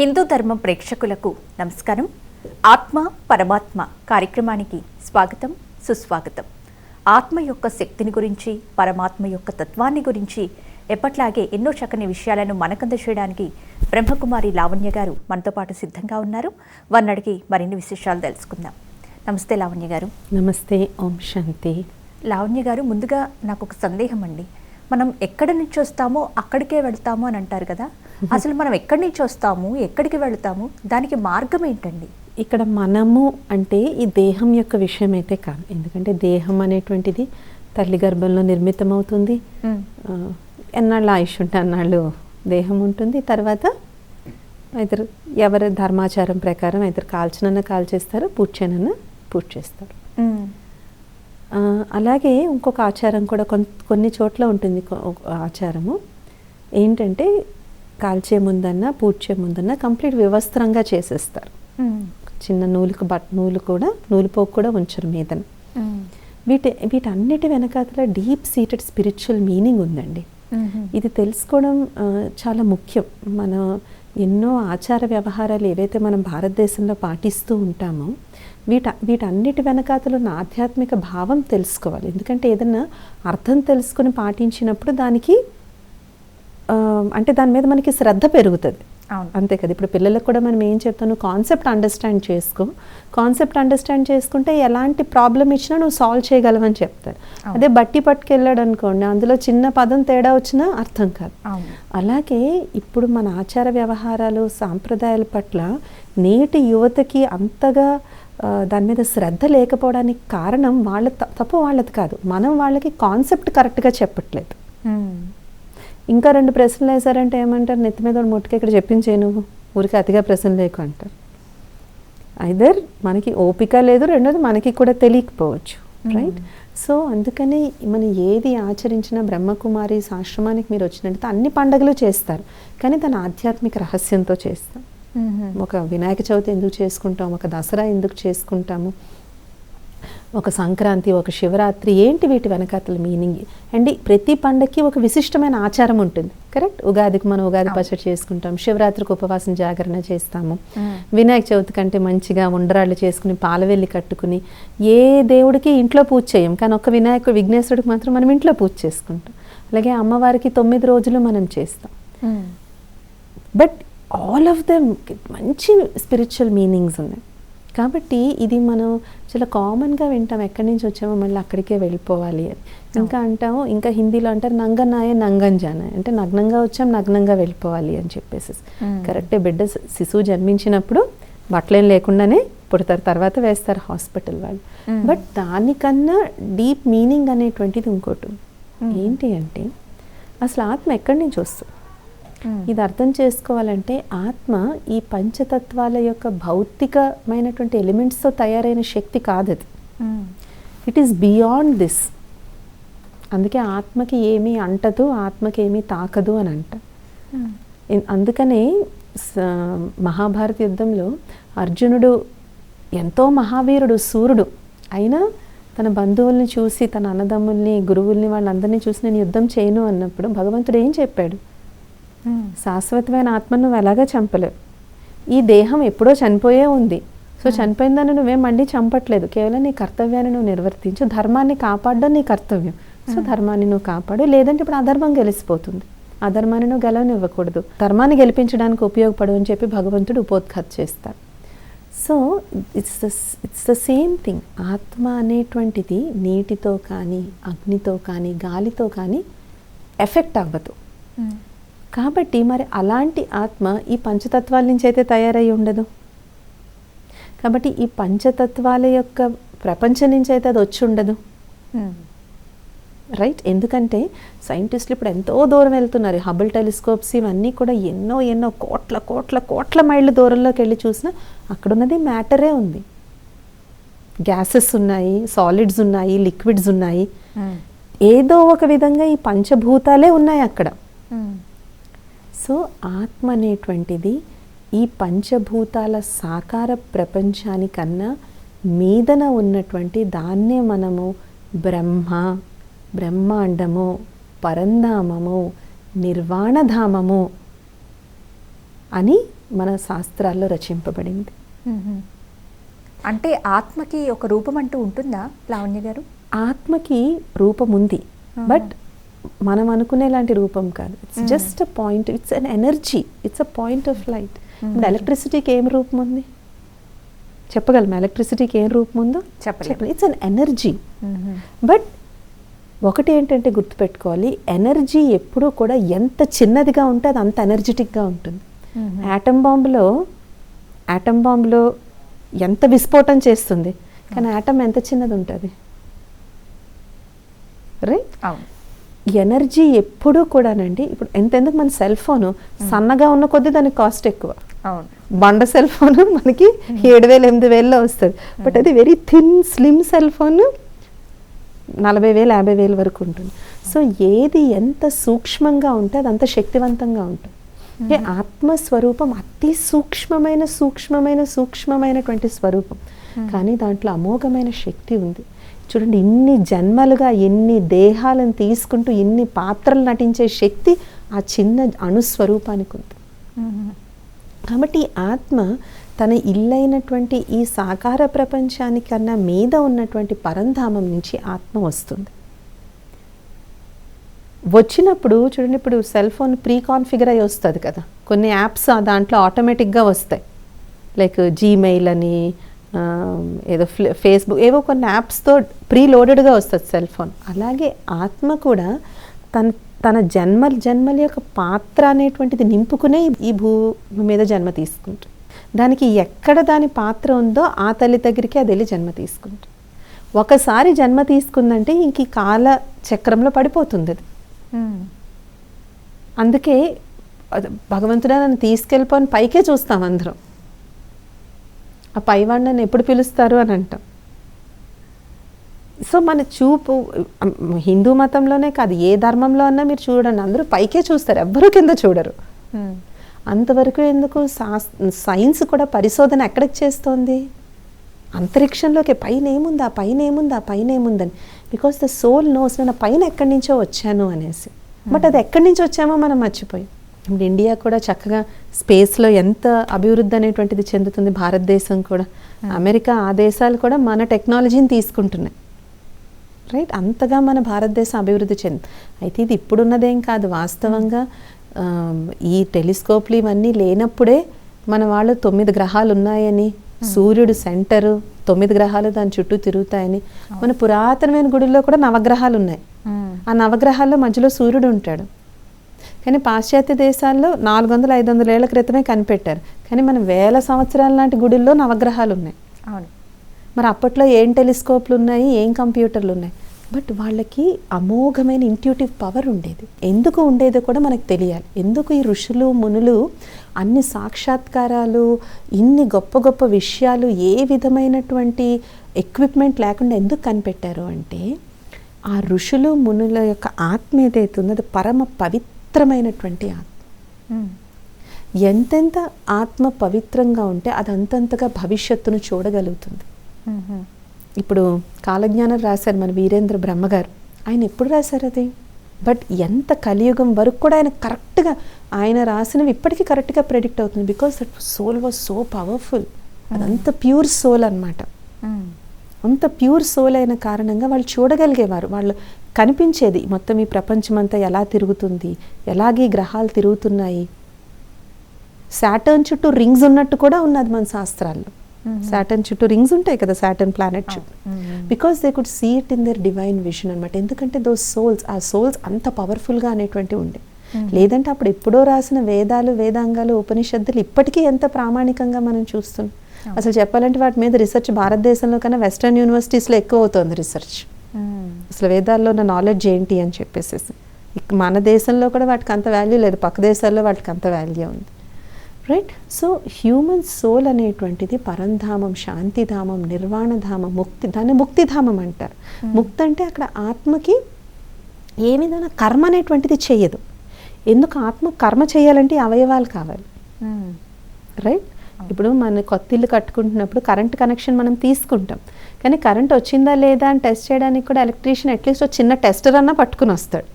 హిందూ ధర్మం ప్రేక్షకులకు నమస్కారం. ఆత్మ పరమాత్మ కార్యక్రమానికి స్వాగతం సుస్వాగతం. ఆత్మ యొక్క శక్తిని గురించి పరమాత్మ యొక్క తత్వాన్ని గురించి ఎప్పట్లాగే ఎన్నో చక్కని విషయాలను మనకంద చేయడానికి బ్రహ్మకుమారి లావణ్య గారు మనతో పాటు సిద్ధంగా ఉన్నారు. వారిని అడిగి మరిన్ని విశేషాలు తెలుసుకుందాం. నమస్తే లావణ్య గారు. నమస్తే ఓం శాంతి. లావణ్య గారు ముందుగా నాకు ఒక సందేహం అండి మనం ఎక్కడి నుంచి వస్తామో అక్కడికే వెళ్తాము అని అంటారు కదా. అసలు మనం ఎక్కడి నుంచి వస్తాము ఎక్కడికి వెళ్తాము దానికి మార్గం ఏంటండి? ఇక్కడ మనము అంటే ఈ దేహం యొక్క విషయం అయితే కాదు. ఎందుకంటే దేహం అనేటువంటిది తల్లి గర్భంలో నిర్మితమవుతుంది. మ్మ్. ఆ, ఎన్నాళ్ళు ఆయుష్ ఉంటే అన్నాళ్ళు దేహం ఉంటుంది. తర్వాత ఇద్దరు ఎవరి ధర్మాచారం ప్రకారం ఇద్దరు కాల్చినన్న కాల్చేస్తారు పూజ చేయనన్న పూజ చేస్తారు మ్మ్. ఆ, అలాగే ఇంకొక ఆచారం కూడా కొన్- కొన్ని చోట్ల ఉంటుంది ఆచారము ఏంటంటే కాల్చే ముందన్నా పూజ చే ముందన్నా కంప్లీట్ వివస్త్రంగా చేసేస్తారు. చిన్న నూలుకు బట్ నూలు కూడా నూలు పోకు కూడా ఉంచరు మీదన మ్మ్. వీటి వీటన్నిటి వెనకాతల డీప్ సీటెడ్ స్పిరిచువల్ మీనింగ్ ఉందండి. ఇది తెలుసుకోవడం చాలా ముఖ్యం మన ఎన్నో ఆచార వ్యవహారాలు ఏవైతే మనం భారతదేశంలో పాటిస్తూ ఉంటామో వీట వీటన్నిటి వెనకాతలు ఉన్న ఆధ్యాత్మిక భావం తెలుసుకోవాలి. ఎందుకంటే ఏదన్నా అర్థం తెలుసుకుని పాటించినప్పుడు దానికి అంటే దాని మీద మనకి శ్రద్ధ పెరుగుతుంది. అవును. అంతే కదా. ఇప్పుడు పిల్లలకు కూడా మనం ఏం చెప్తాను కాన్సెప్ట్ అండర్స్టాండ్ చేసుకో. కాన్సెప్ట్ అండర్స్టాండ్ చేసుకుంటే ఎలాంటి ప్రాబ్లం ఇచ్చినా నువ్వు సాల్వ్ చేయగలవని చెప్తారు. అదే బట్టి పట్టుకెళ్ళాడు అనుకోండి అందులో చిన్న పదం తేడా వచ్చినా అర్థం కాదు. అలాగే ఇప్పుడు మన ఆచార వ్యవహారాలు సాంప్రదాయాల పట్ల నేటి యువతకి అంతగా దాని మీద శ్రద్ధ లేకపోవడానికి కారణం వాళ్ళ తప్పు వాళ్ళది కాదు. మనం వాళ్ళకి కాన్సెప్ట్ కరెక్ట్గా చెప్పట్లేదు. మ్మ్. ఇంకా రెండు ప్రశ్నలు వేశారంటే ఏమంటారు? నెత్తి మీద ముట్టుక ఇక్కడ చెప్పించే నువ్వు? ఊరికి అతిగా ప్రశ్న లేకు అంటారు. ఐదర్ మనకి ఓపిక లేదు రెండోది మనకి కూడా తెలియకపోవచ్చు రైట్ సో అందుకని మనం ఏది ఆచరించినా బ్రహ్మకుమారి ఆశ్రమానికి మీరు వచ్చినట్టు అన్ని పండుగలు చేస్తారు. కానీ దాని ఆధ్యాత్మిక రహస్యంతో చేస్తాం మ్మ్. ఒక వినాయక చవితి ఎందుకు చేసుకుంటాం? ఒక దసరా ఎందుకు చేసుకుంటాము? ఒక సంక్రాంతి ఒక శివరాత్రి ఏంటి వీటి వెనకాతల మీనింగ్? అండ్ ప్రతి పండగకి ఒక విశిష్టమైన ఆచారం ఉంటుంది. కరెక్ట్? ఉగాదికి మనం ఉగాది పచ్చడి చేసుకుంటాం శివరాత్రికి ఉపవాసం జాగరణ చేస్తాము. వినాయక చవితి కంటే మంచిగా ఉండ్రాళ్ళు చేసుకుని పాలవెల్లి కట్టుకుని ఏ దేవుడికి ఇంట్లో పూజ చేయం కానీ ఒక్క వినాయకుడు విఘ్నేశ్వరుడికి మాత్రం మనం ఇంట్లో పూజ చేసుకుంటాం. అలాగే అమ్మవారికి తొమ్మిది రోజులు మనం చేస్తాం. బట్ ఆల్ ఆఫ్ దెమ్ మంచి స్పిరిచువల్ మీనింగ్స్ ఉన్నాయి. కాబట్టి ఇది మనం చాలా కామన్గా వింటాం. ఎక్కడి నుంచి వచ్చామో మళ్ళీ అక్కడికే వెళ్ళిపోవాలి అని. ఇంకా అంటాము ఇంకా హిందీలో అంటారు నంగనాయ నంగంజానాయ అంటే నగ్నంగా వచ్చాం నగ్నంగా వెళ్ళిపోవాలి అని చెప్పేసి. కరెక్టే బిడ్డ శిశువు జన్మించినప్పుడు బట్టలేం లేకుండానే పుడతారు. తర్వాత వేస్తారు హాస్పిటల్ వాళ్ళు. బట్ దానికన్నా డీప్ మీనింగ్ అనేటువంటిది ఇంకోటి. ఏంటి అంటే అసలు ఆత్మ ఎక్కడి నుంచి వస్తుంది. ఇది అర్థం చేసుకోవాలంటే ఆత్మ ఈ పంచతత్వాల యొక్క భౌతికమైనటువంటి ఎలిమెంట్స్తో తయారైన శక్తి కాదు అది. ఇట్ ఈస్ బియాండ్ దిస్ అందుకే ఆత్మకి ఏమీ అంటదు ఆత్మకి ఏమీ తాకదు అని అంట. ఇన్- అందుకనే మహాభారత యుద్ధంలో అర్జునుడు ఎంతో మహావీరుడు సూర్యుడు అయినా తన బంధువుల్ని చూసి తన అన్నదమ్ముల్ని గురువుల్ని వాళ్ళందరినీ చూసి నేను యుద్ధం చేయను అన్నప్పుడు భగవంతుడు ఏం చెప్పాడు. శాశ్వతమైన ఆత్మను నువ్వు ఎలాగా చంపలేవు? ఈ దేహం ఎప్పుడో చనిపోయే ఉంది. సో చనిపోయిందని నువ్వేం మళ్ళీ చంపట్లేదు. కేవలం నీ కర్తవ్యాన్ని నువ్వు నిర్వర్తించు. ధర్మాన్ని కాపాడడం నీ కర్తవ్యం. సో ధర్మాన్ని నువ్వు కాపాడు. లేదంటే ఇప్పుడు అధర్మం గెలిచిపోతుంది అధర్మాన్ని నువ్వు గెలవనివ్వకూడదు ధర్మాన్ని గెలిపించడానికి ఉపయోగపడు అని చెప్పి భగవంతుడు ఉపోద్ఘాత చేస్తాడు so it's the it's the same thing ఆత్మ అనేటువంటిది నీటితో కానీ అగ్నితో కానీ గాలితో కానీ ఎఫెక్ట్ అవ్వదు. కాబట్టి మరి అలాంటి ఆత్మ ఈ పంచతత్వాల నుంచి అయితే తయారై ఉండదు. కాబట్టి ఈ పంచతత్వాల యొక్క ప్రపంచం నుంచి అయితే అది వచ్చి ఉండదు. రైట్ ఎందుకంటే సైంటిస్టులు ఇప్పుడు ఎంతో దూరం వెళ్తున్నారు. హబుల్ టెలిస్కోప్స్ ఇవన్నీ కూడా ఎన్నో ఎన్నో కోట్ల కోట్ల కోట్ల మైళ్ళ దూరంలోకి వెళ్ళి చూసినా అక్కడ ఉన్నది మ్యాటరే ఉంది. గ్యాసెస్ ఉన్నాయి సాలిడ్స్ ఉన్నాయి లిక్విడ్స్ ఉన్నాయి. మ్మ్. ఏదో ఒక విధంగా ఈ పంచభూతాలే ఉన్నాయి అక్కడ. మ్మ్. సో ఆత్మ అనేటువంటిది ఈ పంచభూతాల సాకార ప్రపంచానికన్నా మీదన ఉన్నటువంటి దాన్నే మనము బ్రహ్మ బ్రహ్మాండము పరంధామము నిర్వాణధామము అని మన శాస్త్రాల్లో రచింపబడింది. అంటే ఆత్మకి ఒక రూపం అంటూ ఉంటుందా లావణ్య గారు? ఆత్మకి రూపం ఉంది బట్ మనం అనుకునేలాంటి రూపం కాదు. It's. Just a point it's an energy it's a point of light ఎలక్ట్రిసిటీకి ఏం రూపం ఉంది? చెప్పగలమా? ఎలక్ట్రిసిటీకి ఏం రూపం ఉందో? చెప్పలేము. It's an energy. బట్ ఒకటి ఏంటంటే గుర్తుపెట్టుకోవాలి ఎనర్జీ ఎప్పుడూ కూడా ఎంత చిన్నదిగా ఉంటే అది అంత ఎనర్జెటిక్గా ఉంటుంది. యాటమ్ బాంబులో యాటమ్ బాంబులో ఎంత విస్ఫోటం చేస్తుంది? కానీ యాటమ్ ఎంత చిన్నది ఉంటుంది? రైట్ ఎనర్జీ ఎప్పుడూ కూడానండి. ఇప్పుడు ఎంతెందుకు మన సెల్ ఫోన్? సన్నగా ఉన్న కొద్దీ దానికి కాస్ట్ ఎక్కువ. బండ సెల్ ఫోన్ మనకి ఏడు వేలు ఎనిమిది వేలలో వస్తుంది. బట్ అది very thin slim cell phone నలభై వేలు యాభై వేలు వరకు ఉంటుంది. సో ఏది ఎంత సూక్ష్మంగా ఉంటే అది అంత శక్తివంతంగా ఉంటుంది. ఆత్మస్వరూపం అతి సూక్ష్మమైన సూక్ష్మమైన సూక్ష్మమైనటువంటి స్వరూపం. కానీ దాంట్లో అమోఘమైన శక్తి ఉంది. చూడండి ఇన్ని జన్మలుగా ఎన్ని దేహాలను తీసుకుంటూ ఇన్ని పాత్రలు నటించే శక్తి ఆ చిన్న అణుస్వరూపానికి ఉంది. కాబట్టి ఆత్మ తన ఇల్లైనటువంటి ఈ సాకార ప్రపంచానికన్నా మీద ఉన్నటువంటి పరంధామం నుంచి ఆత్మ వస్తుంది. వచ్చినప్పుడు చూడండి ఇప్పుడు సెల్ ఫోన్ ప్రీ కాన్ఫిగర్ అయి వస్తుంది కదా. కొన్ని యాప్స్ దాంట్లో ఆటోమేటిక్గా వస్తాయి. లైక్ జీమెయిల్ అని ఏదో ఫ్ల- ఫేస్బుక్ ఏవో కొన్ని యాప్స్తో ప్రీ లోడెడ్గా వస్తుంది సెల్ ఫోన్ అలాగే ఆత్మ కూడా తన తన జన్మల జన్మల యొక్క పాత్ర అనేటువంటిది నింపుకునే ఈ భూమి మీద జన్మ తీసుకుంటుంది. దానికి ఎక్కడ దాని పాత్ర ఉందో ఆ తల్లి దగ్గరికి అది వెళ్ళి జన్మ తీసుకుంటుంది. ఒకసారి జన్మ తీసుకుందంటే ఇంక ఈ కాల చక్రంలో పడిపోతుంది అది. అందుకే అది భగవంతుడా నన్ను తీసుకెళ్ళిపోని పైకే చూస్తాం అందరం. ఆ పైవాడు నన్ను ఎప్పుడు పిలుస్తారు అని అంటాం. సో మన చూపు హిందూ మతంలోనే కాదు ఏ ధర్మంలో అన్నా మీరు చూడండి అందరూ పైకే చూస్తారు ఎవ్వరూ కింద చూడరు. అంతవరకు ఎందుకు సైన్స్ కూడా పరిశోధన ఎక్కడికి చేస్తోంది? అంతరిక్షంలోకి పైన ఏముంది ఆ పైన ఏముంది ఆ పైన ఏముందని బికాస్ ద సోల్ నోస్ నేను పైన ఎక్కడి నుంచో వచ్చాను అనేసి. బట్ అది ఎక్కడి నుంచి వచ్చామో మనం మర్చిపోయాం. ఇప్పుడు ఇండియా కూడా చక్కగా స్పేస్లో ఎంత అభివృద్ధి అనేటువంటిది చెందుతుంది భారతదేశం కూడా. అమెరికా ఆ దేశాలు కూడా మన టెక్నాలజీని తీసుకుంటున్నాయి. రైట్? అంతగా మన భారతదేశం అభివృద్ధి చెంది. అయితే ఇది ఇప్పుడున్నదేం కాదు. వాస్తవంగా ఈ టెలిస్కోప్లు ఇవన్నీ లేనప్పుడే మన వాళ్ళు తొమ్మిది గ్రహాలు ఉన్నాయని సూర్యుడు సెంటరు తొమ్మిది గ్రహాలు దాని చుట్టూ తిరుగుతాయని. మన పురాతనమైన గుడిలో కూడా నవగ్రహాలు ఉన్నాయి. ఆ నవగ్రహాల్లో మధ్యలో సూర్యుడు ఉంటాడు. కానీ పాశ్చాత్య దేశాల్లో నాలుగు వందల ఐదు వందల ఏళ్ళ క్రితమే కనిపెట్టారు. కానీ మన వేల సంవత్సరాల నాటి గుడిల్లో నవగ్రహాలు ఉన్నాయి. అవును. మరి అప్పట్లో ఏం టెలిస్కోప్లు ఉన్నాయి? ఏం కంప్యూటర్లు ఉన్నాయి? బట్ వాళ్ళకి అమోఘమైన ఇంట్యూటివ్ పవర్ ఉండేది. ఎందుకు ఉండేదో కూడా మనకు తెలియాలి. ఎందుకు ఈ ఋషులు మునులు అన్ని సాక్షాత్కారాలు ఇన్ని గొప్ప గొప్ప విషయాలు ఏ విధమైనటువంటి ఎక్విప్మెంట్ లేకుండా ఎందుకు కనిపెట్టారు అంటే ఆ ఋషులు మునుల యొక్క ఆత్మ ఏదైతే ఉందో అది పరమ పవిత్రమైనటువంటి ఆత్మ. మ్మ్. ఎంతెంత ఆత్మ పవిత్రంగా ఉంటే అది అంతంతగా భవిష్యత్తును చూడగలుగుతుంది. మ్మ్. ఇప్పుడు కాలజ్ఞానం రాశారు మన వీరేంద్ర బ్రహ్మగారు. ఆయన ఎప్పుడు రాశారు అది? బట్ ఎంత కలియుగం వరకు కూడా ఆయన కరెక్ట్గా ఆయన రాసినవి ఇప్పటికీ కరెక్ట్గా ప్రెడిక్ట్ అవుతుంది because that soul was so powerful. అదంత ప్యూర్ సోల్ అన్నమాట. మ్మ్. అంత ప్యూర్ సోల్ అయిన కారణంగా వాళ్ళు చూడగలిగేవారు వాళ్ళు కనిపించేది మొత్తం ఈ ప్రపంచం అంతా ఎలా తిరుగుతుంది ఎలాగే గ్రహాలు తిరుగుతున్నాయి సాటర్న్ చుట్టూ రింగ్స్ ఉన్నట్టు కూడా ఉన్నది మన శాస్త్రాల్లో. సాటర్న్ చుట్టూ రింగ్స్ ఉంటాయి కదా సాటర్న్ ప్లానెట్ చుట్టూ. Because they could see it in their divine vision అనమాట ఎందుకంటే దోస్ సోల్స్ ఆ సోల్స్ అంత పవర్ఫుల్గా అనేటువంటివి ఉండే. లేదంటే అప్పుడు ఎప్పుడో రాసిన వేదాలు వేదాంగాలు ఉపనిషత్తులు ఇప్పటికీ ఎంత ప్రామాణికంగా మనం చూస్తున్నాం. అసలు చెప్పాలంటే వాటి మీద రీసెర్చ్ భారతదేశంలో కన్నా వెస్టర్న్ యూనివర్సిటీస్లో ఎక్కువ అవుతుంది రీసెర్చ్ మ్మ్. అసలు వేదాల్లో ఉన్న నాలెడ్జ్ ఏంటి అని చెప్పేసి మన దేశంలో కూడా వాటికి అంత వాల్యూ లేదు. పక్క దేశాల్లో వాటికి అంత వాల్యూ ఉంది. రైట్ సో హ్యూమన్ సోల్ అనేటువంటిది పరంధామం శాంతిధామం నిర్వాణధామం ముక్తి దాన్ని ముక్తిధామం అంటారు. Hmm. ముక్తి అంటే అక్కడ ఆత్మకి ఏ విధమైన కర్మ అనేటువంటిది చెయ్యదు ఎందుకు ఆత్మ కర్మ చేయాలంటే అవయవాలు కావాలి. రైట్ ఇప్పుడు మన కొత్త ఇల్లు కట్టుకుంటున్నప్పుడు కరెంట్ కనెక్షన్ మనం తీసుకుంటాం. కానీ కరెంట్ వచ్చిందా లేదా అని టెస్ట్ చేయడానికి కూడా ఎలక్ట్రీషియన్ అట్లీస్ట్ ఒక చిన్న టెస్టర్ అన్నా పట్టుకుని వస్తాడు.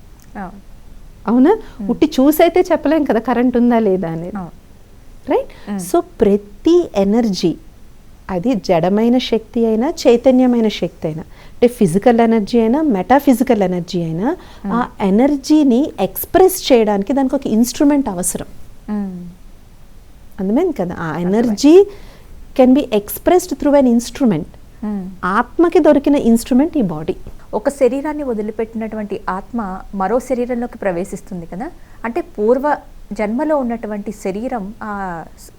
అవును. ఉట్టి చూసైతే చెప్పలేం కదా కరెంట్ ఉందా లేదా అనేది. రైట్? సో ప్రతి ఎనర్జీ అది జడమైన శక్తి అయినా చైతన్యమైన శక్తి అయినా అంటే ఫిజికల్ ఎనర్జీ అయినా మెటాఫిజికల్ ఎనర్జీ అయినా ఆ ఎనర్జీని ఎక్స్ప్రెస్ చేయడానికి దానికి ఒక ఇన్స్ట్రుమెంట్ అవసరం. అందుమైంది కదా ఆ energy can be expressed through an instrument ఆత్మకి దొరికిన ఇన్స్ట్రుమెంట్ ఈ బాడీ ఒక శరీరాన్ని వదిలిపెట్టినటువంటి ఆత్మ మరో శరీరంలోకి ప్రవేశిస్తుంది కదా అంటే పూర్వ జన్మలో ఉన్నటువంటి శరీరం ఆ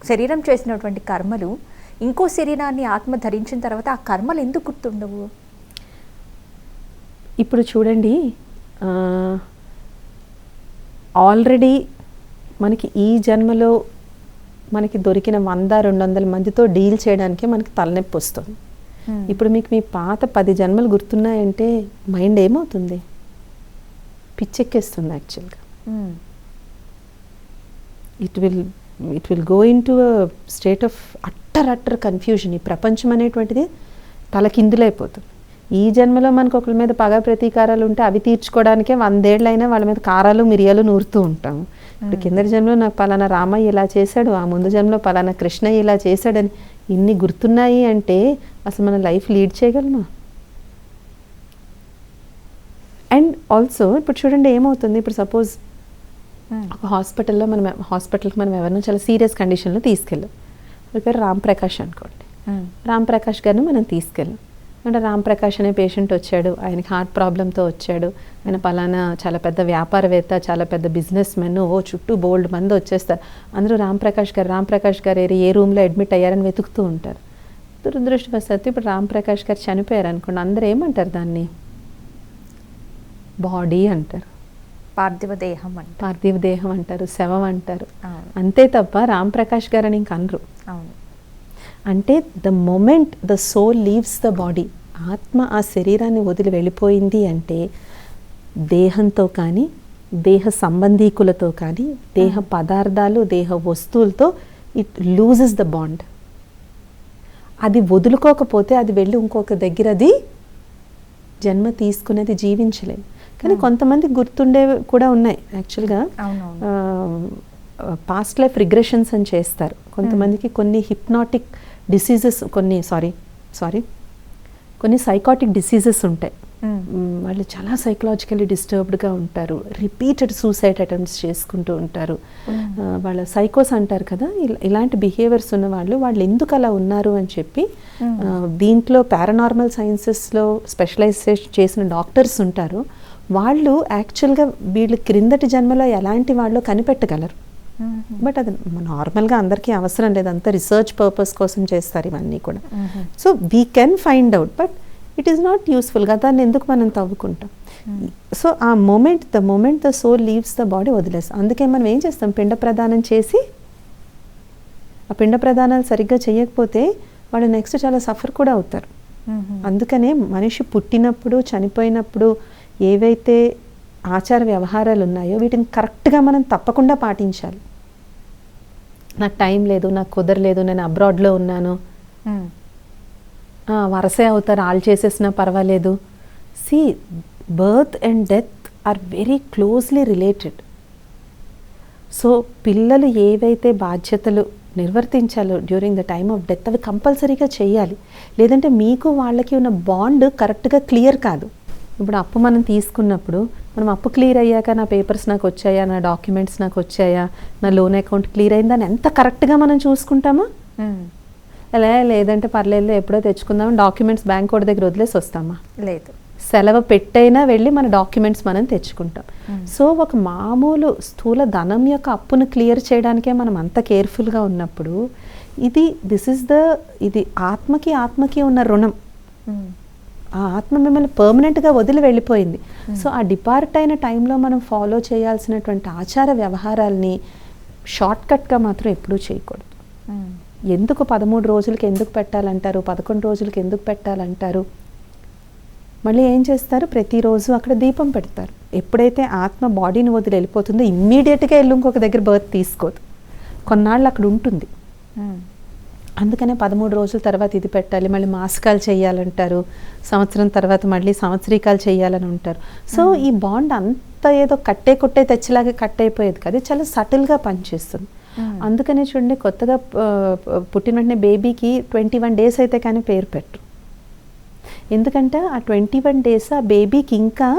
శరీరం చేసినటువంటి కర్మలు ఇంకో శరీరాన్ని ఆత్మ ధరించిన తర్వాత ఆ కర్మలు ఎందుకు గుర్తుండవు? ఇప్పుడు చూడండి ఆల్రెడీ మనకి ఈ జన్మలో మనకి దొరికిన వంద రెండు వందల మందితో డీల్ చేయడానికి మనకి తలనొప్పి వస్తుంది. ఇప్పుడు మీకు మీ పాత పది జన్మలు గుర్తున్నాయంటే మైండ్ ఏమవుతుంది? పిచ్చెక్కేస్తుంది యాక్చువల్గా. It will it will go into state of utter utter confusion ఈ ప్రపంచం అనేటువంటిది తలకిందులైపోతుంది ఈ జన్మలో మనకు ఒకరి మీద పగ ప్రతీకారాలు ఉంటే అవి తీర్చుకోవడానికే వందేళ్ళైనా వాళ్ళ మీద కారాలు మిరియాలు నూరుతూ ఉంటాము. ఇప్పుడు కిందటి జన్మలో నాకు పలానా రామయ్య ఇలా చేశాడు ఆ ముందు జన్మలో పలానా కృష్ణయ్య ఇలా చేశాడని ఇన్ని గుర్తున్నాయి అంటే అసలు మన లైఫ్ లీడ్ చేయగలమా? అండ్ ఆల్సో ఇప్పుడు చూడండి ఏమవుతుంది ఇప్పుడు సపోజ్ ఒక హాస్పిటల్లో మనం హాస్పిటల్కి మనం ఎవరినో చాలా సీరియస్ కండిషన్లో తీసుకెళ్ళాం. వాళ్ళ పేరు రామ్ ప్రకాష్ అనుకోండి. రామ్ ప్రకాష్ గారిని మనం తీసుకెళ్ళాం. అంటే రామ్ ప్రకాష్ అనే పేషెంట్ వచ్చాడు. ఆయనకి హార్ట్ ప్రాబ్లంతో వచ్చాడు. ఆయన పలానా చాలా పెద్ద వ్యాపారవేత్త చాలా పెద్ద బిజినెస్ మెన్ ఓ చుట్టూ బోల్డ్ మంది వచ్చేస్తారు. అందరూ రామ్ ప్రకాష్ గారు రామ్ ప్రకాష్ గారు ఏ- ఏ రూమ్లో అడ్మిట్ అయ్యారని వెతుకుతూ ఉంటారు. దురదృష్టవశాత్తు ఇప్పుడు రామ్ ప్రకాష్ గారు చనిపోయారు అనుకోండి. అందరూ ఏమంటారు దాన్ని? బాడీ అంటారు. పార్థివ దేహం అంటే పార్థివ దేహం అంటారు. శవం అంటారు. అంతే తప్ప రామ్ ప్రకాష్ గారు అని ఇంక అనరు. అవును. అంటే the moment the soul leaves the body ఆత్మ ఆ శరీరాన్ని వదిలి వెళ్ళిపోయింది అంటే దేహంతో కానీ దేహ సంబంధీకులతో కానీ దేహ పదార్థాలు దేహ వస్తువులతో ఇట్ లూజెస్ ద బాండ్ అది వదులుకోకపోతే అది వెళ్ళి ఇంకొక దగ్గర అది జన్మ తీసుకునేది జీవించలేదు కానీ కొంతమంది గుర్తుండే కూడా ఉన్నాయి. యాక్చువల్గా పాస్ట్ లైఫ్ రిగ్రెషన్స్ అని చేస్తారు. కొంతమందికి కొన్ని హిప్నాటిక్ డిసీజెస్ కొన్ని సారీ సారీ కొన్ని సైకాటిక్ డిసీజెస్ ఉంటాయి. మ్మ్. మ్, వాళ్ళు చాలా సైకలాజికల్లీ డిస్టర్బ్డ్గా ఉంటారు. రిపీటెడ్ సూసైడ్ అటెంప్ట్స్ చేసుకుంటూ ఉంటారు. ఆ, వాళ్ళ సైకోస్ అంటారు కదా ఇలా- ఇలాంటి బిహేవియర్స్ ఉన్న వాళ్ళు వాళ్ళు ఎందుకు అలా ఉన్నారు అని చెప్పి దీంట్లో పారానార్మల్ సైన్సెస్లో స్పెషలైజేషన్ చేసిన డాక్టర్స్ ఉంటారు. వాళ్ళు యాక్చువల్గా వీళ్ళు క్రిందటి జన్మలో ఎలాంటి వాళ్ళు కనిపెట్టగలరు. బట్ అది నార్మల్గా అందరికీ అవసరం లేదు. అంతా రీసెర్చ్ పర్పస్ కోసం చేస్తారు ఇవన్నీ కూడా. So we can find out but it is not యూస్ఫుల్గా. దాన్ని ఎందుకు మనం తవ్వుకుంటాం? సో ఆ moment the moment the soul leaves the body వదిలేస్తాం అందుకే మనం ఏం చేస్తాం? పిండ ప్రదానం చేసి ఆ పిండ ప్రదానాలు సరిగ్గా చేయకపోతే వాళ్ళు నెక్స్ట్ చాలా సఫర్ కూడా అవుతారు. అందుకనే మనిషి పుట్టినప్పుడు చనిపోయినప్పుడు ఏవైతే ఆచార వ్యవహారాలు ఉన్నాయో వీటిని కరెక్ట్గా మనం తప్పకుండా పాటించాలి. నాకు టైం లేదు నాకు కుదరలేదు నేను అబ్రాడ్లో ఉన్నాను. వరసే అవుతారు ఆల్ చేసేసినా పర్వాలేదు. See birth and death are very closely related so పిల్లలు ఏవైతే బాధ్యతలు నిర్వర్తించాలో during the time of death అవి కంపల్సరీగా చేయాలి. లేదంటే మీకు వాళ్ళకి ఉన్న బాండ్ కరెక్ట్గా క్లియర్ కాదు. ఇప్పుడు అప్పు మనం తీసుకున్నప్పుడు మనం అప్పు క్లియర్ అయ్యాక నా పేపర్స్ నాకు వచ్చాయా నా డాక్యుమెంట్స్ నాకు వచ్చాయా నా లోన్ అకౌంట్ క్లియర్ అయిందని ఎంత కరెక్ట్గా మనం చూసుకుంటామా. అలా లేదంటే పర్లేదు ఎప్పుడో తెచ్చుకుందాం డాక్యుమెంట్స్ బ్యాంక్ కోడ్ దగ్గర వదిలేసి వస్తామా? లేదు. సెలవు పెట్టైనా వెళ్ళి మన డాక్యుమెంట్స్ మనం తెచ్చుకుంటాం. సో ఒక మామూలు స్థూల ధనం యొక్క అప్పును క్లియర్ చేయడానికే మనం అంత కేర్ఫుల్గా ఉన్నప్పుడు ఇది దిస్ ఇస్ ద ఇది ఆత్మకి ఆత్మకి ఉన్న రుణం. ఆ ఆత్మ మిమ్మల్ని పర్మనెంట్గా వదిలి వెళ్ళిపోయింది. సో ఆ డిపార్ట్ అయిన టైంలో మనం ఫాలో చేయాల్సినటువంటి ఆచార వ్యవహారాల్ని షార్ట్ కట్గా మాత్రం ఎప్పుడూ చేయకూడదు. మ్మ్. ఎందుకు పదమూడు రోజులకి ఎందుకు పెట్టాలంటారు? పదకొండు రోజులకి ఎందుకు పెట్టాలంటారు? మళ్ళీ ఏం చేస్తారు? ప్రతిరోజు అక్కడ దీపం పెడతారు. ఎప్పుడైతే ఆత్మ బాడీని వదిలి వెళ్ళిపోతుందో ఇమ్మీడియట్గా వెళ్ళి ఇంకొక దగ్గర బర్త్ తీసుకోదు. కొన్నాళ్ళు అక్కడ ఉంటుంది. మ్మ్. అందుకనే పదమూడు రోజుల తర్వాత ఇది పెట్టాలి మళ్ళీ మాసకాలు చేయాలంటారు. సంవత్సరం తర్వాత మళ్ళీ సంవత్సరీకాలు చేయాలని ఉంటారు. సో ఈ బాండ్ అంత ఏదో కట్టే కొట్టే తెచ్చిలాగా కట్ అయిపోయేది కదా. చాలా సటిల్గా పనిచేస్తుంది. అందుకనే చూడండి కొత్తగా పుట్టిన వెంటనే బేబీకి ట్వంటీ వన్ డేస్ అయితే కానీ పేరు పెట్టరు. ఎందుకంటే ఆ ట్వంటీ వన్ డేస్ ఆ బేబీకి ఇంకా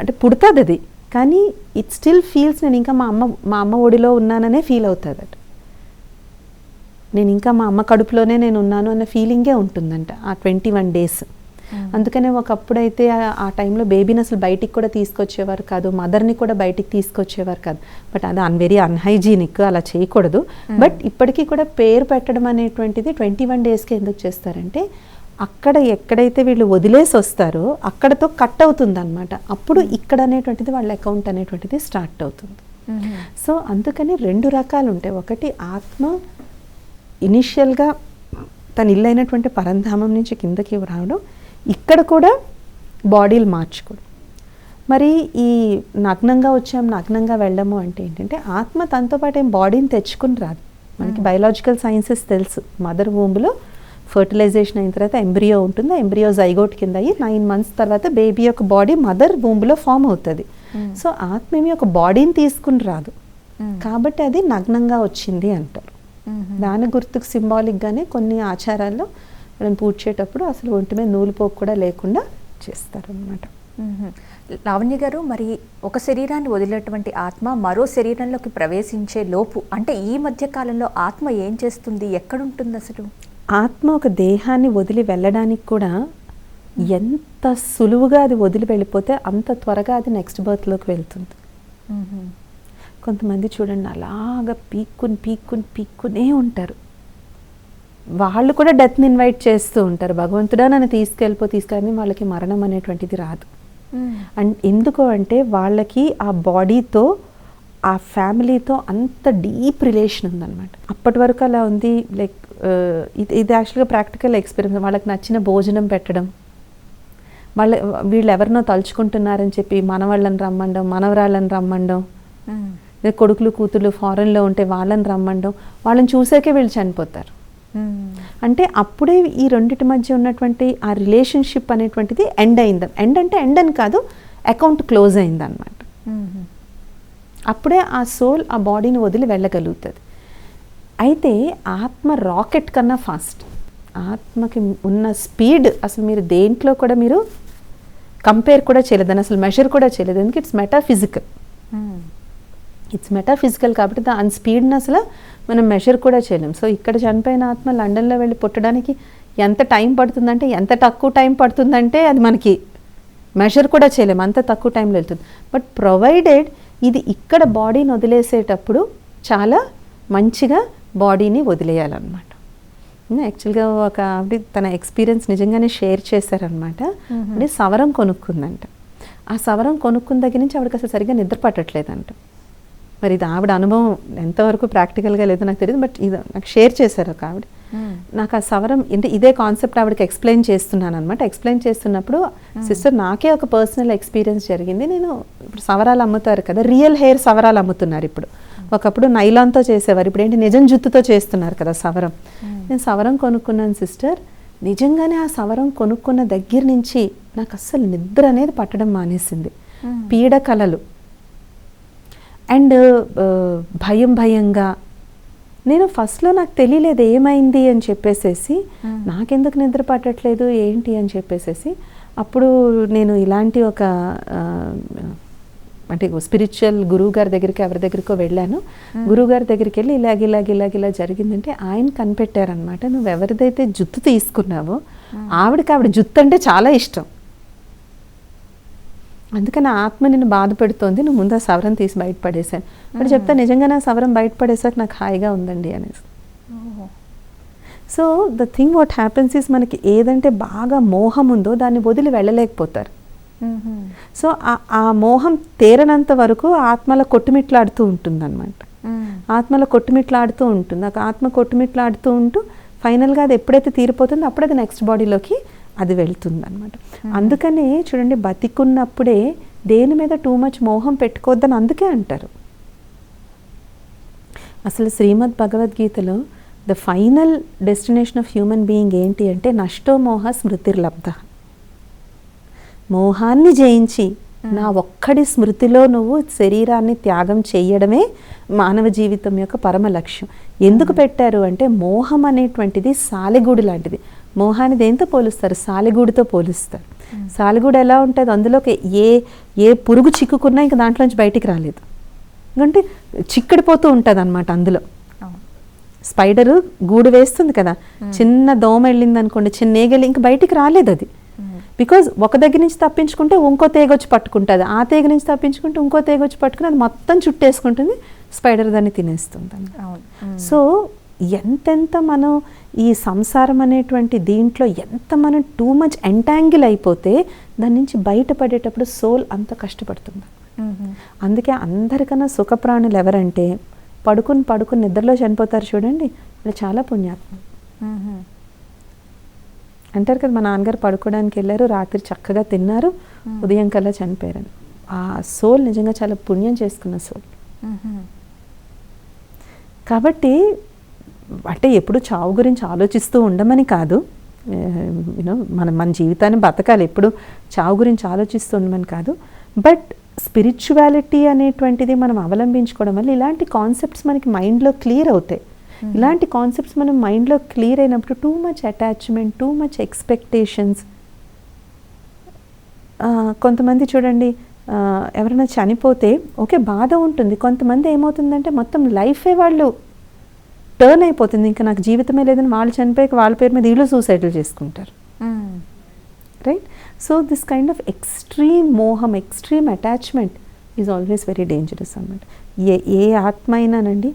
అంటే పుడుతుంది అది. కానీ ఇట్ స్టిల్ ఫీల్స్ నేను ఇంకా మా అమ్మ మా అమ్మ ఒడిలో ఉన్నాననే ఫీల్ అవుతుంది అట నేను ఇంకా మా అమ్మ కడుపులోనే నేను ఉన్నాను అన్న ఫీలింగే ఉంటుందంట ఆ ట్వంటీ వన్ డేస్. అందుకనే ఒకప్పుడైతే ఆ- ఆ టైంలో బేబీని అసలు బయటికి కూడా తీసుకొచ్చేవారు కాదు మదర్ని కూడా బయటికి తీసుకొచ్చేవారు కాదు. బట్ అది అన్ వెరీ అన్హైజీనిక్ అలా చేయకూడదు. బట్ ఇప్పటికీ కూడా పేరు పెట్టడం అనేటువంటిది ట్వంటీ వన్ డేస్కి ఎందుకు చేస్తారంటే అక్కడ ఎక్కడైతే వీళ్ళు వదిలేసి వస్తారో అక్కడతో కట్ అవుతుంది అనమాట అప్పుడు ఇక్కడ అనేటువంటిది వాళ్ళ అకౌంట్ అనేటువంటిది స్టార్ట్ అవుతుంది. సో అందుకని రెండు రకాలు ఉంటాయి. ఒకటి ఆత్మ ఇనిషియల్గా తన ఇల్లు అయినటువంటి పరంధామం నుంచి కిందకి రావడం ఇక్కడ కూడా బాడీలు మార్చుకోవడం. మరి ఈ నగ్నంగా వచ్చాం నగ్నంగా వెళ్ళము అంటే ఏంటంటే ఆత్మ తనతో పాటు ఏం బాడీని తెచ్చుకుని రాదు. మనకి బయలాజికల్ సైన్సెస్ తెలుసు. మదర్ వూమ్లో ఫర్టిలైజేషన్ అయిన తర్వాత ఎంబ్రియో ఉంటుంది. ఎంబ్రియో జైగోట్ కింద అయ్యి నైన్ మంత్స్ తర్వాత బేబీ యొక్క బాడీ మదర్ వూమ్లో ఫామ్ అవుతుంది. సో ఆత్మ ఏమి ఒక బాడీని తీసుకుని రాదు. కాబట్టి అది నగ్నంగా వచ్చింది అంటారు. దాని గుర్తుకు సింబాలిక్గానే కొన్ని ఆచారాల్లో మనం పూజ చేసేటప్పుడు అసలు ఒంటి మీద నూలు పోకు కూడా లేకుండా చేస్తారనమాట. లావణ్య గారు మరి ఒక శరీరాన్ని వదిలేటువంటి ఆత్మ మరో శరీరంలోకి ప్రవేశించే లోపు అంటే ఈ మధ్య కాలంలో ఆత్మ ఏం చేస్తుంది? ఎక్కడుంటుంది అసలు? ఆత్మ ఒక దేహాన్ని వదిలి వెళ్ళడానికి కూడా ఎంత సులువుగా అది వదిలి వెళ్ళిపోతే అంత త్వరగా అది నెక్స్ట్ బర్త్లోకి వెళ్తుంది. కొంతమంది చూడండి అలాగా పీక్కుని పీక్కుని పీక్కునే ఉంటారు. వాళ్ళు కూడా డెత్ని ఇన్వైట్ చేస్తూ ఉంటారు. భగవంతుడా నన్ను తీసుకెళ్ళిపో తీసుకెళ్ళని వాళ్ళకి మరణం అనేటువంటిది రాదు. అండ్ ఎందుకు అంటే వాళ్ళకి ఆ బాడీతో ఆ ఫ్యామిలీతో అంత డీప్ రిలేషన్ ఉందన్నమాట. అప్పటి వరకు అలా ఉంది. లైక్ ఇది ఇది యాక్చువల్గా ప్రాక్టికల్ ఎక్స్పీరియన్స్. వాళ్ళకి నచ్చిన భోజనం పెట్టడం. వాళ్ళ వీళ్ళు ఎవరినో తలుచుకుంటున్నారని చెప్పి మనవాళ్ళని రమ్మండం మనవరాళ్ళని రమ్మండం. కొడుకులు కూతుర్లు ఫారెన్లో ఉంటే వాళ్ళని రమ్మండం వాళ్ళని చూసాకే వీళ్ళు చనిపోతారు. అంటే అప్పుడే ఈ రెండిటి మధ్య ఉన్నటువంటి ఆ రిలేషన్షిప్ అనేటువంటిది ఎండ్ అయింది. ఎండ్ అంటే ఎండ్ అని కాదు అకౌంట్ క్లోజ్ అయింది అనమాట అప్పుడే ఆ సోల్ ఆ బాడీని వదిలి వెళ్ళగలుగుతుంది. అయితే ఆత్మ రాకెట్ కన్నా ఫాస్ట్ ఆత్మకి ఉన్న స్పీడ్ అసలు మీరు దేంట్లో కూడా మీరు కంపేర్ కూడా చేయలేదు. అసలు మెషర్ కూడా చేయలేదు. ఎందుకంటే ఇట్స్ మెటాఫిజికల్ ఇట్స్ మెటాఫిజికల్ కాబట్టి దాని స్పీడ్ని అసలు మనం మెషర్ కూడా చేయలేం. సో ఇక్కడ చనిపోయిన ఆత్మ లండన్లో వెళ్ళి పుట్టడానికి ఎంత టైం పడుతుందంటే ఎంత తక్కువ టైం పడుతుందంటే అది మనకి మెషర్ కూడా చేయలేం. అంత తక్కువ టైంలో వెళ్తుంది. బట్ ప్రొవైడెడ్ ఇది ఇక్కడ బాడీని వదిలేసేటప్పుడు చాలా మంచిగా బాడీని వదిలేయాలన్నమాట. యాక్చువల్గా ఒక ఆవిడ తన ఎక్స్పీరియన్స్ నిజంగానే షేర్ చేశారనమాట అంటే సవరం కొనుక్కుందంట. ఆ సవరం కొనుక్కున్న దగ్గర నుంచి ఆవిడకి అసలు సరిగ్గా నిద్ర పట్టట్లేదంట. మరి ఇది ఆవిడ అనుభవం ఎంతవరకు ప్రాక్టికల్గా లేదో నాకు తెలియదు బట్ ఇది నాకు షేర్ చేశారు ఒక ఆవిడ. నాకు ఆ సవరం అంటే ఇదే కాన్సెప్ట్ ఆవిడకి ఎక్స్ప్లెయిన్ చేస్తున్నాను అనమాట ఎక్స్ప్లెయిన్ చేస్తున్నప్పుడు సిస్టర్ నాకే ఒక పర్సనల్ ఎక్స్పీరియన్స్ జరిగింది. నేను ఇప్పుడు సవరాలు అమ్ముతారు కదా రియల్ హెయిర్ సవరాలు అమ్ముతున్నారు ఇప్పుడు. ఒకప్పుడు నైలాన్తో చేసేవారు ఇప్పుడు ఏంటి నిజం జుత్తుతో చేస్తున్నారు కదా సవరం. నేను సవరం కొనుక్కున్నాను సిస్టర్. నిజంగానే ఆ సవరం కొనుక్కున్న దగ్గర నుంచి నాకు అస్సలు నిద్ర అనేది పట్టడం మానేసింది. పీడ కలలు అండ్ భయం భయంగా. నేను ఫస్ట్లో నాకు తెలియలేదు ఏమైంది అని చెప్పేసేసి నాకెందుకు నిద్ర పట్టట్లేదు ఏంటి అని చెప్పేసేసి అప్పుడు నేను ఇలాంటి ఒక అంటే స్పిరిచువల్ గురువు గారి దగ్గరికి ఎవరి దగ్గరికో వెళ్ళాను. గురువు గారి దగ్గరికి వెళ్ళి ఇలాగ ఇలాగ ఇలాగ ఇలా జరిగిందంటే ఆయన కనిపెట్టారనమాట నువ్వు ఎవరిదైతే జుత్తు తీసుకున్నావో ఆవిడకి ఆవిడ జుత్తు అంటే చాలా ఇష్టం. అందుకని ఆత్మ నిన్ను బాధ పెడుతోంది నువ్వు ముందు ఆ సవరం తీసి బయటపడేశాను అప్పుడు చెప్తా నిజంగా నా సవరం బయటపడేసాక నాకు హాయిగా ఉందండి అనేసి. So the thing what happens is మనకి ఏదంటే బాగా మోహం ఉందో దాన్ని వదిలి వెళ్ళలేకపోతారు. సో ఆ- మోహం తీరనంత వరకు ఆత్మల కొట్టుమిట్లాడుతూ ఉంటుందన్నమాట. ఆత్మల కొట్టుమిట్లాడుతూ ఉంటుంది. ఆత్మ కొట్టుమిట్లాడుతూ ఉంటూ ఫైనల్గా అది ఎప్పుడైతే తీరిపోతుందో అప్పుడు అది నెక్స్ట్ బాడీలోకి అది వెళ్తుంది అనమాట అందుకనే చూడండి బతికున్నప్పుడే దేని మీద టూ మచ్ మోహం పెట్టుకోవద్దని అందుకే అంటారు. అసలు శ్రీమద్ భగవద్గీతలో the final destination of human being ఏంటి అంటే నష్టో మోహ స్మృతిర్లబ్ధ మోహాన్ని జయించి నా ఒక్కడి స్మృతిలో నువ్వు శరీరాన్ని త్యాగం చేయడమే మానవ జీవితం యొక్క పరమ లక్ష్యం. ఎందుకు పెట్టారు అంటే మోహం అనేటువంటిది సాలెగూడు లాంటిది. మోహాన్ని దేంతో పోలుస్తారు? సాలెగూడుతో పోలుస్తారు. సాలెగూడు ఎలా ఉంటుంది? అందులోకి ఏ ఏ పురుగు చిక్కుకున్నా ఇంకా దాంట్లోంచి బయటికి రాలేదు. ఎందుకంటే చిక్కడిపోతూ ఉంటుంది అనమాట అందులో. స్పైడర్ గూడు వేస్తుంది కదా. చిన్న దోమ వెళ్ళింది అనుకోండి చిన్న ఏగలి ఇంక బయటికి రాలేదు అది. బికాజ్ ఒక దగ్గర నుంచి తప్పించుకుంటే ఇంకో తీగ వచ్చి పట్టుకుంటుంది. ఆ తీగ నుంచి తప్పించుకుంటే ఇంకో తీగ వచ్చి పట్టుకుని అది మొత్తం చుట్టేసుకుంటుంది. స్పైడర్ దాన్ని తినేస్తుంది. సో ఎంతెంత మనం ఈ సంసారం అనేటువంటి దీంట్లో ఎంత మనం టూ మచ్ ఎంటాంగిల్ అయిపోతే దాని నుంచి బయటపడేటప్పుడు సోల్ అంత కష్టపడుతుంది. అందుకే అందరికన్నా సుఖప్రాణులు ఎవరంటే పడుకుని పడుకుని నిద్రలో చనిపోతారు చూడండి వాళ్ళు చాలా పుణ్యాత్మ. అంటారు కదా మా నాన్నగారు పడుకోవడానికి వెళ్ళారు రాత్రి చక్కగా తిన్నారు. ఉదయం కల్లా చనిపోయారని ఆ సోల్ నిజంగా చాలా పుణ్యం చేసుకున్న సోల్. కాబట్టి అంటే ఎప్పుడు చావు గురించి ఆలోచిస్తూ ఉండమని కాదు. యూనో మనం మన జీవితాన్ని బతకాలి. ఎప్పుడు చావు గురించి ఆలోచిస్తూ ఉండమని కాదు. బట్ స్పిరిచువాలిటీ అనేటువంటిది మనం అవలంబించుకోవడం వల్ల ఇలాంటి కాన్సెప్ట్స్ మనకి మైండ్లో క్లియర్ అవుతాయి. ఇలాంటి కాన్సెప్ట్స్ మనం మైండ్లో క్లియర్ అయినప్పుడు too much attachment too much expectations కొంతమంది చూడండి ఎవరైనా చనిపోతే ఓకే బాధ ఉంటుంది. కొంతమంది ఏమవుతుందంటే మొత్తం లైఫే వాళ్ళు టర్న్ అయిపోతుంది. ఇంకా నాకు జీవితమే లేదని వాళ్ళు చనిపోయాక వాళ్ళ పేరు మీద వీళ్ళు సూసైడ్లు చేసుకుంటారు. Right so this kind of extreme మోహం extreme attachment is always very dangerous అన్నమాట. ఏ ఏ ఆత్మ అయినానండి?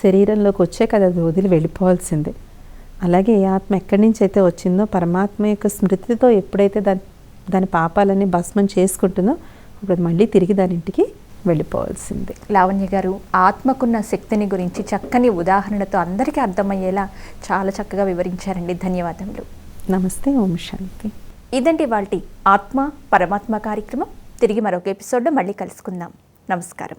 శరీరంలోకి వచ్చే కదా అది వదిలి వెళ్ళిపోవాల్సిందే. అలాగే ఏ ఆత్మ ఎక్కడి నుంచి అయితే వచ్చిందో పరమాత్మ యొక్క స్మృతితో ఎప్పుడైతే దాని దాని పాపాలన్నీ భస్మం చేసుకుంటుందో అప్పుడు మళ్ళీ తిరిగి దాని ఇంటికి వెళ్ళిపోవాల్సిందే. లావణ్య గారు ఆత్మకున్న శక్తిని గురించి చక్కని ఉదాహరణతో అందరికీ అర్థమయ్యేలా చాలా చక్కగా వివరించారండి. ధన్యవాదములు. నమస్తే ఓం శాంతి. ఇదండి వాళ్ళ ఆత్మ పరమాత్మ కార్యక్రమం. తిరిగి మరొక ఎపిసోడ్లో మళ్ళీ కలుసుకుందాం. నమస్కారం.